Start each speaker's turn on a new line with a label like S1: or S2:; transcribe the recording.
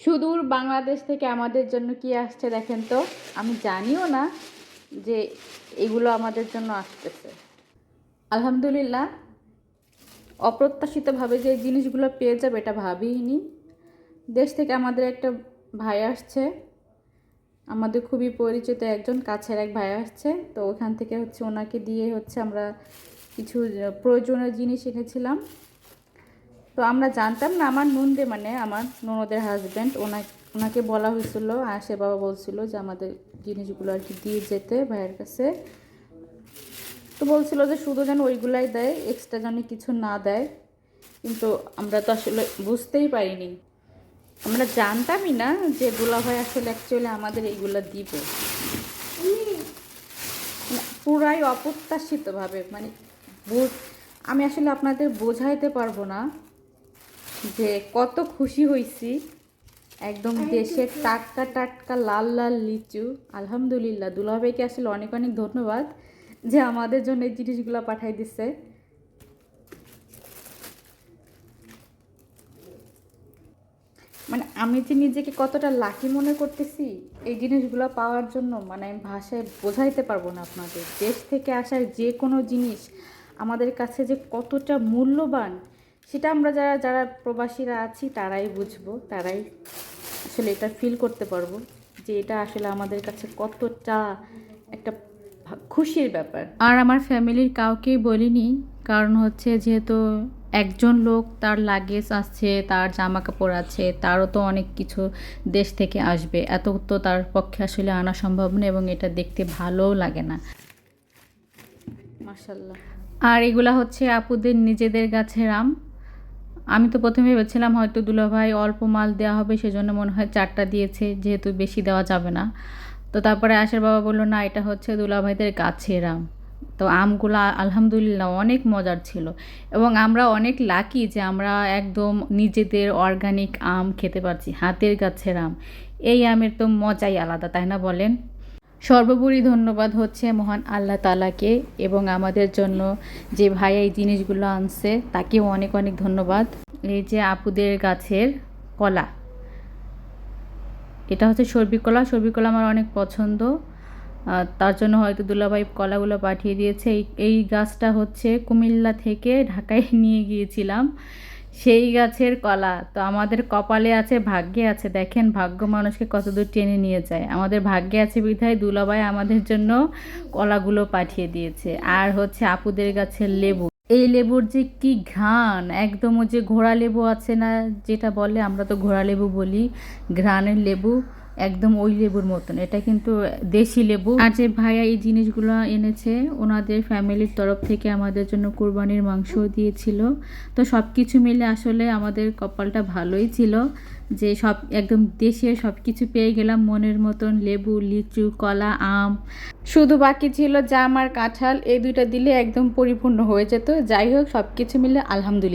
S1: সুদূর বাংলাদেশ থেকে আমাদের জন্য কি আসছে দেখেন তো? আমি জানিও না যে এগুলো আমাদের জন্য আসতেছে। আলহামদুলিল্লাহ, অপ্রত্যাশিতভাবে যে জিনিসগুলো পেয়ে যাবে এটা ভাবিনি দেশ থেকে আমাদের একটা ভাই আসছে। আমাদের খুবই পরিচিত একজন, কাছের এক ভাই আসছে। তো ওখান থেকে হচ্ছে ওনাকে দিয়ে হচ্ছে আমরা কিছু প্রয়োজনীয় জিনিস এনেছিলাম। তো আমরা জানতাম না, আমার নন্দে মানে আমার ননদের হাজব্যান্ড ওনা, ওনাকে বলা হয়েছিল, আর সে বাবা বলছিল যে আমাদের জিনিসগুলো আর কি দিয়ে যেতে ভাইয়ের কাছে। তো বলছিল যে শুধু যেন ওইগুলাই দেয় এক্সট্রা যেন কিছু না দেয়। কিন্তু আমরা তো আসলে বুঝতেই পারিনি। আমরা জানতামই না যে দুলাভাই আসলে অ্যাকচুয়ালি আমাদের এইগুলো দিবে। মানে পুরাই অপ্রত্যাশিতভাবে মানে আমি আসলে আপনাদের বোঝাইতে পারব না। যে কত খুশি হয়েছি একদম দেশের টাটকা টাটকা লাল লাল লিচু। আলহামদুলিল্লাহ দুলাভাইকে আসলে অনেক অনেক ধন্যবাদ যে আমাদের জন্য এই জিনিসগুলো পাঠাই দিচ্ছে মানে আমি যে নিজেকে কতটা লাকি মনে করতেছি এই জিনিসগুলো পাওয়ার জন্য মানে আমি ভাষায় বোঝাইতে পারব না আপনাদের। দেশ থেকে আসার যে কোনো জিনিস আমাদের কাছে যে কতটা মূল্যবান সেটা আমরা যারা যারা প্রবাসীরা আছি তারাই বুঝব তারাই আসলে এটা ফিল করতে পারব যে এটা আসলে আমাদের কাছে কতটা একটা খুশির ব্যাপার। আর আমার ফ্যামিলির কাউকেই বলিনি কারণ হচ্ছে যেহেতু একজন লোক তার লাগেজ আছে তার জামা কাপড় আছে তারও তো অনেক কিছু দেশ থেকে আসবে। এত তো তার পক্ষে আসলে আনা সম্ভব না এবং এটা দেখতে ভালোও লাগে না। মাশাল্লাহ আর এগুলা হচ্ছে আপুদের নিজেদের গাছের আম। আমি তো প্রথমে ভেবেছিলাম হয়তো দুলাভাই অল্প মাল দেওয়া হবে, সেজন্য মনে হয় চারটা দিয়েছে, যেহেতু বেশি দেওয়া যাবে না। তো তারপরে আশার বাবা বলল, না, এটা হচ্ছে দুলাভাইদের গাছের আম। তো আমগুলো আলহামদুলিল্লাহ অনেক মজার ছিল এবং আমরা অনেক লাকি যে আমরা একদম নিজেদের অর্গানিক আম খেতে পারছি, হাতের গাছের আম। এই আমের তো মজাই আলাদা, তাই না বলেন? সর্বোপরি ধন্যবাদ হচ্ছে মহান আল্লাহ তালাকে এবং আমাদের জন্য যে ভাই এই জিনিসগুলো আনছে, তাকেও অনেক অনেক ধন্যবাদ। এই যে আপুদের গাছের কলা, এটা হচ্ছে সর্বি কলা। কলা আমার অনেক পছন্দ। তার জন্য হয়তো দুলাভাই কলাগুলো পাঠিয়ে দিয়েছে। এই এই গাছটা হচ্ছে কুমিল্লা থেকে ঢাকায় নিয়ে গিয়েছিলাম। সেই গাছের কলা। তো আমাদের কপালে আছে, ভাগ্যে আছে। দেখেন, ভাগ্য মানুষকে কতদূর টেনে নিয়ে যায়। আমাদের ভাগ্যে আছে বিধায় দুলাবাই আমাদের জন্য কলাগুলো পাঠিয়ে দিয়েছে। আর হচ্ছে আপুদের গাছের লেবু। এই লেবুর যে কি ঘ্রাণ! একদম যে ঘোড়া লেবু আছে না, যেটা বলে, আমরা তো ঘোড়া লেবু বলি, ঘ্রাণের লেবু। একদম ওই লেবুর মতন। এটা কিন্তু দেশি লেবু। আর যে ভাইয়া এই জিনিসগুলো এনেছে, ওনাদের ফ্যামিলির তরফ থেকে আমাদের জন্য কোরবানির মাংস দিয়েছিল। তো সব কিছু মিলে আসলে আমাদের কপালটা ভালোই ছিল যে সব একদম দেশীয় সব কিছু পেয়ে গেলাম, মনের মতন লেবু, লিচু, কলা, আম। শুধু বাকি ছিল জাম আর কাঁঠাল, এই দুইটা দিলে একদম পরিপূর্ণ হয়ে যেত। যাই হোক সব কিছু মিলে আলহামদুলিল্লাহ।